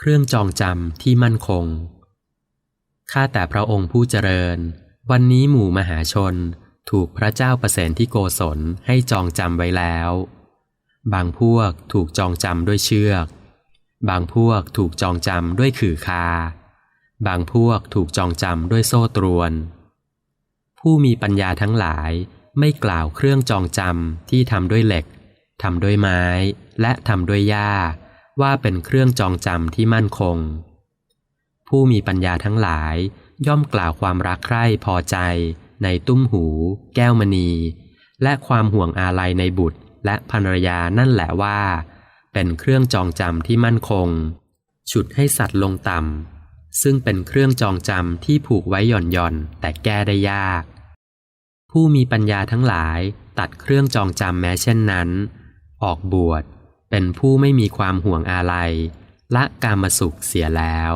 เครื่องจองจำที่มั่นคง ข้าแต่พระองค์ผู้เจริญ วันนี้หมู่มหาชนถูกพระเจ้าประเสนที่โกศลให้จองจำไว้แล้ว บางพวกถูกจองจำด้วยเชือก บางพวกถูกจองจำด้วยขื่อคา บางพวกถูกจองจำด้วยโซ่ตรวน ผู้มีปัญญาทั้งหลายไม่กล่าวเครื่องจองจำที่ทำด้วยเหล็กทำด้วยไม้ และทำด้วยหญ้า ว่าเป็นเครื่องจองจำที่มั่นคง ผู้มีปัญญาทั้งหลายย่อมกล่าวความรักใคร่พอใจ ในตุ้มหู แก้วมณี และความห่วงอาลัยในบุตรและภรรยานั่นแหละว่า เป็นเครื่องจองจำที่มั่นคง ฉุดให้สัตว์ลงต่ำซึ่งเป็นเครื่องจองจำที่ผูกไว้หย่อนหย่อนแต่แก้ได้ยาก ผู้มีปัญญาทั้งหลายตัดเครื่องจองจำแม้เช่นนั้น ออกบวช เป็นผู้ไม่มีความห่วงอาลัยละกามสุขเสียแล้ว